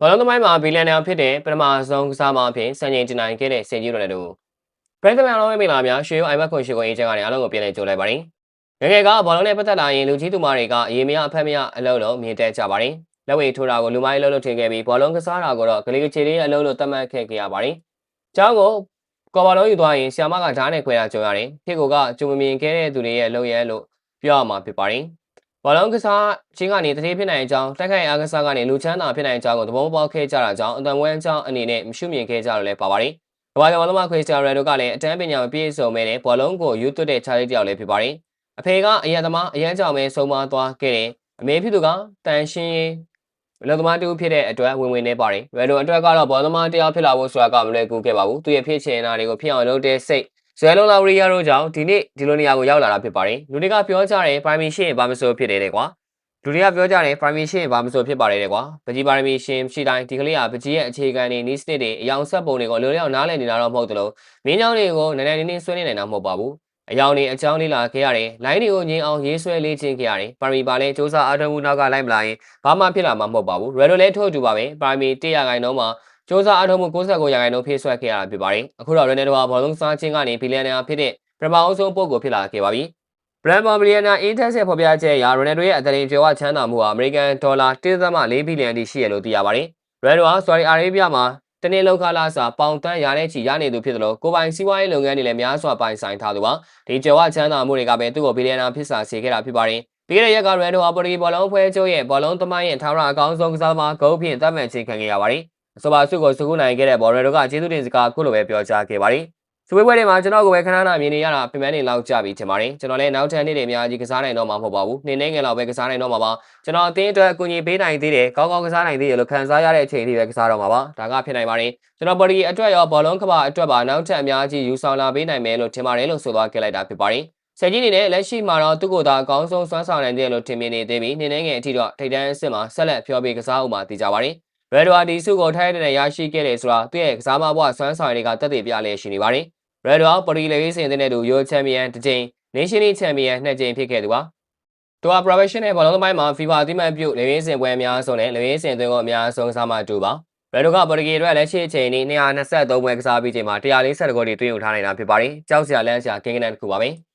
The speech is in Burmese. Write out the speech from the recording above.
ဘောလုံးသမိုင်းမှာဘီလီယံနာဖြစ်တဲ့ပထမဆုံးကစားမအဖြစ်စံချိန်တင်နိုင်ခဲ့တဲ့ဆင်ဂျီရိုနယ်ဒိုပရိသတ်များလုံးဝမင်္ဂလာများရွှေရိုအိုင်ဘတ်ခွန်ရှိကိုအေးချမ်းကနေအားလုံးကိုပြန်လည်ကြိုလိုက်ပါတယ်။ငယ်ငယ်ကဘောလုံးနဲ့ပတ်သက်လာရင်လူကြီးသူမတွေကအရေးမရအဖက်မရအလုပ်လုံးမြင်တက်ကြပါတယ်။လက်ဝဲထိုးတာကိုလူမိုင်းလုံးလုံးထင်ခဲ့ပြီးဘောလုံးကစားတာကိုတော့ဂလီကချီလေးအလုပ်လို့သတ်မှတ်ခဲ့ကြရပါတယ်။ကျောင်းကိုကော်ဘာလုံးယူသွားရင်ဆီယာမကဓာတ်နဲ့ခွဲတာကြုံရတယ်။ဖြစ်ကိုကဂျုံမမြင်ခဲ့တဲ့သူတွေရဲ့လုပ်ရဲလို့ပြောရမှာဖြစ်ပါတယ်။ ဘောလုံးကစားချင်းကနေတတိဖြစ်နိုင်ကြောင်းတက်ခိုင်အားကစားကနေလူချမ်းသာဖြစ်နိုင်ကြောင်းကိုသဘောပေါက်ခဲ့ကြတာကြောင့်အတန်ဝမ်းကြောင်းအနေနဲ့မရှုမြင်ခဲ့ကြလို့လည်းပါပါတယ်။ကမ္ဘာ့ဘောလုံးမှာခရစ္စတီယာနိုရိုကလည်းအတန်းပညာမပြည့်စုံမဲ့တဲ့ဘောလုံးကိုယူသွတ်တဲ့ခြားလေးတစ်ယောက်လည်းဖြစ်ပါတယ်။အဖေကအရန်သမားအရန်ကြောင်ပဲဆုံးမသွားခဲ့တယ်။အမေဖြစ်သူကတန်ရှင်းရေးအလုပ်သမားတူဖြစ်တဲ့အတွက်ဝင်ဝင်နေပါတယ်။ရယ်လိုအတွက်ကတော့ဘောလုံးသမားတစ်ယောက်ဖြစ်လာဖို့ဆိုတာကမလွယ်ကူခဲ့ပါဘူး။သူရဲ့ဖြစ်ချင်တာတွေကိုဖြစ်အောင်လုပ်တဲ့စိတ် ဇွဲလုံးလာရီယာတို့ကြောင့်ဒီနေ့ဒီလိုနေရာကိုရောက်လာတာဖြစ်ပါတယ်။လူတွေကပြောကြတယ်ပရိုင်မီရှင်းဘာမဆိုဖြစ်တယ်တဲ့ကွာ။လူတွေကပြောကြတယ်ပရိုင်မီရှင်းဘာမဆိုဖြစ်ပါတယ်တဲ့ကွာ။ပကြီးပရိုင်မီရှင်းရှိတိုင်းဒီကလေးကပကြီးရဲ့အခြေခံတွေနီးစနစ်တွေအယောင်ဆက်ပုံတွေကိုလိုလျောက်နားလည်နေတာတော့မဟုတ်သလိုမင်းကြောင်တွေကိုနည်းနည်းလေးလေးဆွဲနေနိုင်တာမဟုတ်ပါဘူး။အယောင်တွေအကြောင်းလေးလာခဲ့ရတယ်။လိုင်းတွေကိုငြင်းအောင်ရေးဆွဲလေးချင်းခဲ့ရတယ်။ပရိုင်မီပါလဲစူးစမ်းအားထုတ်မှုနောက်ကလိုက်မလာရင်ဘာမှဖြစ်လာမှာမဟုတ်ပါဘူး။ရယ်လိုလည်းထို့အတူပါပဲ။ပရိုင်မီ100ခိုင်နှုန်းမှာ စူးစမ်းအားထုတ်မှု69ရာခိုင်နှုန်းဖြည့်ဆွဲခဲ့ရတာဖြစ်ပါတယ်။အခုတော့ရန်နယ်တိုကဘောလုံးစားခြင်းကနေဘီလီယံနာဖြစ်တဲ့ပထမအဆုံးပုဂ္ဂိုလ်ဖြစ်လာခဲ့ပါပြီ။ဘရန်ဘော်ဘီလီယံနာအင်းတက်ဆက်ဖော်ပြချက်အရရိုနယ်ဒိုရဲ့အသရင်ကျော်ဝချမ်းသာမှုဟာအမေရိကန်ဒေါ်လာ1.4ဘီလီယံတိရှိရလို့သိရပါတယ်။ရိုနယ်ဒိုဟာဆော်ဒီအာရေဗျမှာတနေ့လောက်ခလာစာပေါင်တန်းရာနဲ့ချီရနေသူဖြစ်တယ်လို့ကိုပိုင်စီးပွားရေးလုပ်ငန်းတွေလည်းများစွာပိုင်ဆိုင်ထားသူပါ။ဒီကျော်ဝချမ်းသာမှုတွေကပဲသူ့ကိုဘီလီယံနာဖြစ်စာစေခဲ့တာဖြစ်ပါတယ်။ပြီးခဲ့တဲ့ရက်ကရိုနယ်ဒိုဟာပေါ်တူဂီဘောလုံးဖွဲ့ချုပ်ရဲ့ဘောလုံးသမိုင်းရဲ့ထာဝရအကောင်းဆုံးကစားသမားဂိုးဖြင့်သတ်မှတ်ခြင်းခံခဲ့ရပါတယ်။အ ဆိုပါဆုကိုစုခုနိုင်ခဲ့တဲ့ဘော်ရယ်ဒိုကကျေးဇူးတင်စကားခုလိုပဲပြောကြားခဲ့ပါတယ်။စပွဲပွဲတွေမှာကျွန်တော်ကိုပဲခဏခဏမြင်နေရတာပြင်ပန်းနေလောက်ကြပြီထင်ပါတယ်ကျွန်တော်လည်းနောက်ထပ်နေ့တွေအများကြီးကစားနိုင်တော့မှာမဟုတ်ပါဘူးနေ့နေ့ငယ်လောက်ပဲကစားနိုင်တော့မှာပါကျွန်တော်အသင်းအတွက်အကူအညီပေးနိုင်သေးတယ်ကောင်းကောင်းကစားနိုင်သေးတယ်လို့ခံစားရတဲ့အချိန်အထိပဲကစားတော့မှာပါဒါကဖြစ်နိုင်ပါတယ်ကျွန်တော်ပေါ်ဒီအတွက်ရောဘောလုံးကဘာအတွက်ပါနောက်ထပ်အများကြီးယူဆောင်လာပေးနိုင်မယ်လို့ထင်ပါတယ်လို့ဆိုသွားခဲ့လိုက်တာဖြစ်ပါတယ်ဆယ်ကြီးအနေနဲ့လက်ရှိမှာတော့သူ့ကိုယ်သာအကောင်းဆုံးစွမ်းဆောင်နိုင်တယ်လို့ထင်မြင်နေသေးပြီးနေ့နေ့ငယ်အထိတော့ထိတ်တန်းအစ်စ်မှာဆက်လက်ဖျော်ဖြေကစားဦးမှာသိကြပါတယ် ရယ်ဒွာဒီစုကိုထိုက်တဲ့ရရှိခဲ့တယ်ဆိုတာသူ့ရဲ့ကစားမဘဝစွမ်းဆောင်ရည်တွေကတက်တည်ပြလျက်ရှိနေပါတယ် Red Dog ပရီလေရေးစင်တဲ့တူ Euro Champion တစ်ကြိမ် Nation League Champion နှစ်ကြိမ်ဖြစ်ခဲ့သူပါ။သူက professional ဘောလုံးသမိုင်းမှာ FIFA အသီးမှတ်ပြုလေရေးစင်ပွဲအများဆုံးနဲ့လေရေးစင်သွင်းကိုအများဆုံးစားမှတူပါ။ Red Dog ကပရီဂီအတွက်လက်ရှိအချိန်นี้223ပွဲကစားပြီးချိန်မှာ140ဂိုးတွေသွင်းယူထားနိုင်တာဖြစ်ပါတယ်။ကြောက်စရာလန့်စရာကင်းကနန်တစ်ခုပါပဲ။